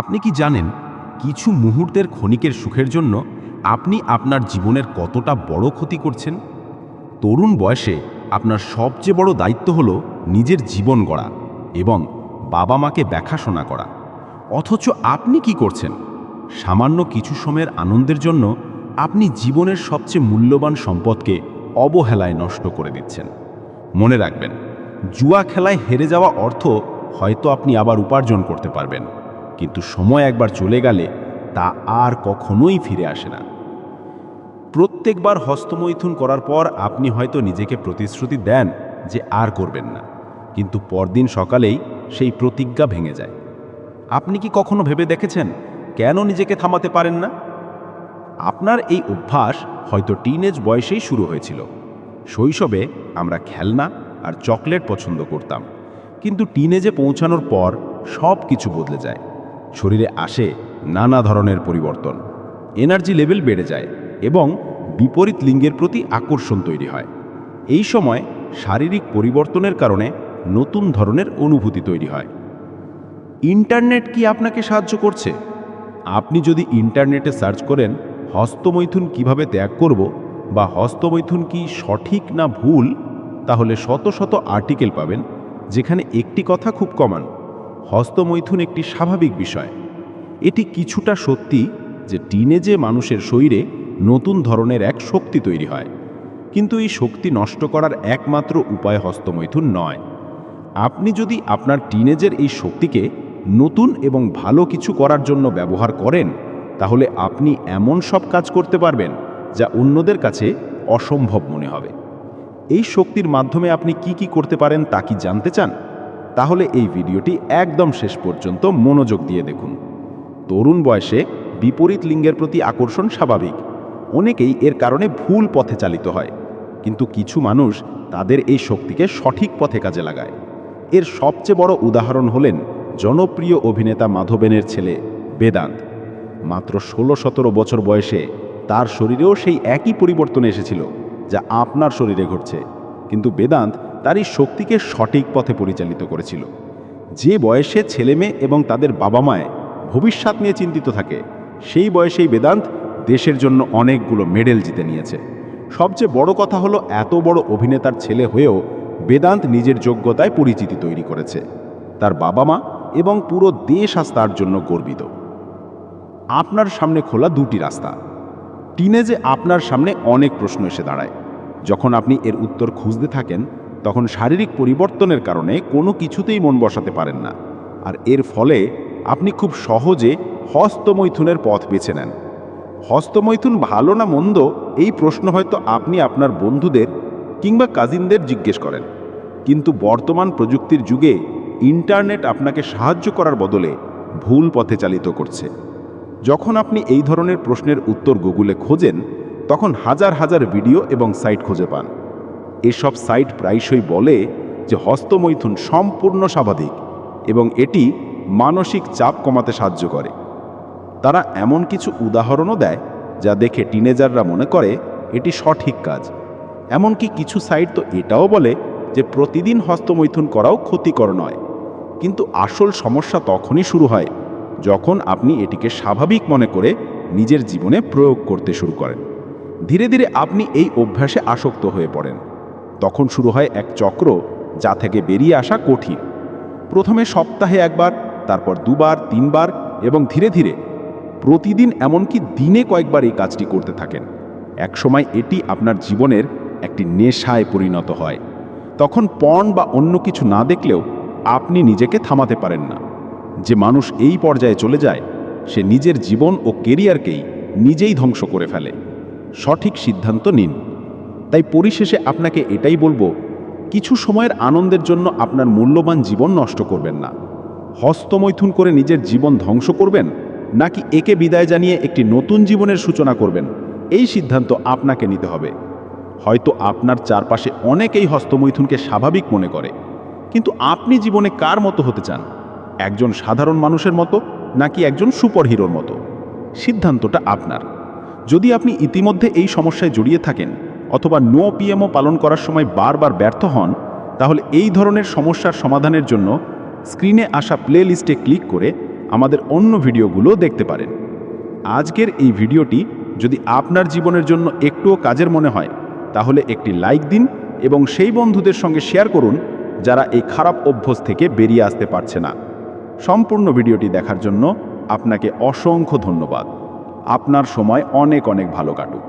আপনি কি জানেন, কিছু মুহূর্তের ক্ষণিকের সুখের জন্য আপনি আপনার জীবনের কতটা বড় ক্ষতি করছেন? তরুণ বয়সে আপনার সবচেয়ে বড় দায়িত্ব হল নিজের জীবন গড়া এবং বাবা মাকে দেখাশোনা করা। অথচ আপনি কি করছেন? সামান্য কিছু সময়ের আনন্দের জন্য আপনি জীবনের সবচেয়ে মূল্যবান সম্পদকে অবহেলায় নষ্ট করে দিচ্ছেন। মনে রাখবেন, জুয়া খেলায় হেরে যাওয়া অর্থ হয়তো আপনি আবার উপার্জন করতে পারবেন। কিন্তু সময় একবার চলে গেলে তা আর কখনোই ফিরে আসে না। প্রত্যেকবার হস্তমৈথুন করার পর আপনি হয়তো নিজেকে প্রতিশ্রুতি দেন যে আর করবেন না, কিন্তু পরদিন সকালেই সেই প্রতিজ্ঞা ভেঙে যায়। আপনি কি কখনো ভেবে দেখেছেন কেন নিজেকে থামাতে পারেন না? আপনার এই অভ্যাস হয়তো টিনেজ বয়সেই শুরু হয়েছিল। শৈশবে আমরা খেলনা আর চকলেট পছন্দ করতাম, কিন্তু টিনেজে পৌঁছানোর পর সব কিছু বদলে যায়। শরীরে আসে নানা ধরনের পরিবর্তন। এনার্জি লেভেল বেড়ে যায় এবং বিপরীত লিঙ্গের প্রতি আকর্ষণ তৈরি হয়। এই সময় শারীরিক পরিবর্তনের কারণে নতুন ধরনের অনুভূতি তৈরি হয়। ইন্টারনেট কি আপনাকে সাহায্য করছে? আপনি যদি ইন্টারনেটে সার্চ করেন, হস্তমৈথুন কীভাবে ত্যাগ করব বা হস্তমৈথুন কি সঠিক না ভুল, তাহলে শত শত আর্টিকেল পাবেন, যেখানে একটি কথা খুব কমান। হস্তমৈথুন একটি স্বাভাবিক বিষয়। এটি কিছুটা সত্যি যে টিনেজে মানুষের শরীরে নতুন ধরনের এক শক্তি তৈরি হয়। কিন্তু এই শক্তি নষ্ট করার একমাত্র উপায় হস্তমৈথুন নয়। আপনি যদি আপনার টিনেজের এই শক্তিকে নতুন এবং ভালো কিছু করার জন্য ব্যবহার করেন, তাহলে আপনি এমন সব কাজ করতে পারবেন যা অন্যদের কাছে অসম্ভব মনে হবে। এই শক্তির মাধ্যমে আপনি কি কি করতে পারেন তা কি জানতে চান? তাহলে এই ভিডিওটি একদম শেষ পর্যন্ত মনোযোগ দিয়ে দেখুন। তরুণ বয়সে বিপরীত লিঙ্গের প্রতি আকর্ষণ স্বাভাবিক। অনেকেই এর কারণে ভুল পথে চালিত হয়। কিন্তু কিছু মানুষ তাদের এই শক্তিকে সঠিক পথে কাজে লাগায়। এর সবচেয়ে বড় উদাহরণ হলেন জনপ্রিয় অভিনেতা মাধবেনের ছেলে বেদান্ত। মাত্র ষোলো সতেরো বছর বয়সে তার শরীরেও সেই একই পরিবর্তন এসেছিল, যা আপনার শরীরে ঘটছে। কিন্তু বেদান্ত তার এই শক্তিকে সঠিক পথে পরিচালিত করেছিল। যে বয়সে ছেলেমেয়ে এবং তাদের বাবা মায় ভবিষ্যৎ নিয়ে চিন্তিত থাকে, সেই বয়সেই বেদান্ত দেশের জন্য অনেকগুলো মেডেল জিতে নিয়েছে। সবচেয়ে বড় কথা হলো, এত বড় অভিনেতার ছেলে হয়েও বেদান্ত নিজের যোগ্যতায় পরিচিতি তৈরি করেছে। তার বাবা মা এবং পুরো দেশ আজ তার জন্য গর্বিত। আপনার সামনে খোলা দুটি রাস্তা। টিনেজে আপনার সামনে অনেক প্রশ্ন এসে দাঁড়ায়। যখন আপনি এর উত্তর খুঁজতে থাকেন তখন শারীরিক পরিবর্তনের কারণে কোনো কিছুতেই মন বসাতে পারেন না। আর এর ফলে আপনি খুব সহজে হস্তমৈথুনের পথ বেছে নেন। হস্তমৈথুন ভালো না মন্দ, এই প্রশ্ন হয়তো আপনি আপনার বন্ধুদের কিংবা কাজিনদের জিজ্ঞেস করেন। কিন্তু বর্তমান প্রযুক্তির যুগে ইন্টারনেট আপনাকে সাহায্য করার বদলে ভুল পথে চালিত করছে। যখন আপনি এই ধরনের প্রশ্নের উত্তর গুগলে খোঁজেন, তখন হাজার হাজার ভিডিও এবং সাইট খুঁজে পান। এসব সাইট প্রায়শই বলে যে হস্তমৈথুন সম্পূর্ণ স্বাভাবিক এবং এটি মানসিক চাপ কমাতে সাহায্য করে। তারা এমন কিছু উদাহরণও দেয় যা দেখে টিনেজাররা মনে করে এটি সঠিক কাজ। এমনকি কিছু সাইট তো এটাও বলে যে প্রতিদিন হস্তমৈথুন করাও ক্ষতিকর নয়। কিন্তু আসল সমস্যা তখনই শুরু হয় যখন আপনি এটিকে স্বাভাবিক মনে করে নিজের জীবনে প্রয়োগ করতে শুরু করেন। ধীরে ধীরে আপনি এই অভ্যাসে আসক্ত হয়ে পড়েন। তখন শুরু হয় এক চক্র যা থেকে বেরিয়ে আসা কঠিন। প্রথমে সপ্তাহে একবার, তারপর দুবার, তিনবার এবং ধীরে ধীরে। প্রতিদিন এমনকি দিনে কয়েকবার এই কাজটি করতে থাকেন। একসময় এটি আপনার জীবনের একটি নেশায় পরিণত হয়। তখন পণ বা অন্য কিছু না দেখলেও আপনি নিজেকে থামাতে পারেন না। যে মানুষ এই পর্যায়ে চলে যায়, সে নিজের জীবন ও কেরিয়ারকেই নিজেই ধ্বংস করে ফেলে। সঠিক সিদ্ধান্ত নিন। তাই পরিশেষে আপনাকে এটাই বলব, কিছু সময়ের আনন্দের জন্য আপনার মূল্যবান জীবন নষ্ট করবেন না। হস্তমৈথুন করে নিজের জীবন ধ্বংস করবেন, নাকি একে বিদায় জানিয়ে একটি নতুন জীবনের সূচনা করবেন? এই সিদ্ধান্ত আপনাকে নিতে হবে। হয়তো আপনার চারপাশে অনেকেই হস্তমৈথুনকে স্বাভাবিক মনে করে, কিন্তু আপনি জীবনে কার মতো হতে চান? একজন সাধারণ মানুষের মতো, নাকি একজন সুপারহিরোর মতো? সিদ্ধান্তটা আপনার। যদি আপনি ইতিমধ্যে এই সমস্যায় জড়িয়ে থাকেন অথবা নো পিএমও পালন করার সময় বারবার ব্যর্থ হন, তাহলে এই ধরনের সমস্যার সমাধানের জন্য স্ক্রিনে আসা প্লে লিস্টে ক্লিক করে আমাদের অন্য ভিডিওগুলো দেখতে পারেন। আজকের এই ভিডিওটি যদি আপনার জীবনের জন্য একটুও কাজের মনে হয়, তাহলে একটি লাইক দিন এবং সেই বন্ধুদের সঙ্গে শেয়ার করুন যারা এই খারাপ অভ্যাস থেকে বেরিয়ে আসতে পারছে না। সম্পূর্ণ ভিডিওটি দেখার জন্য আপনাকে অসংখ্য ধন্যবাদ। আপনার সময় অনেক অনেক ভালো কাটুক।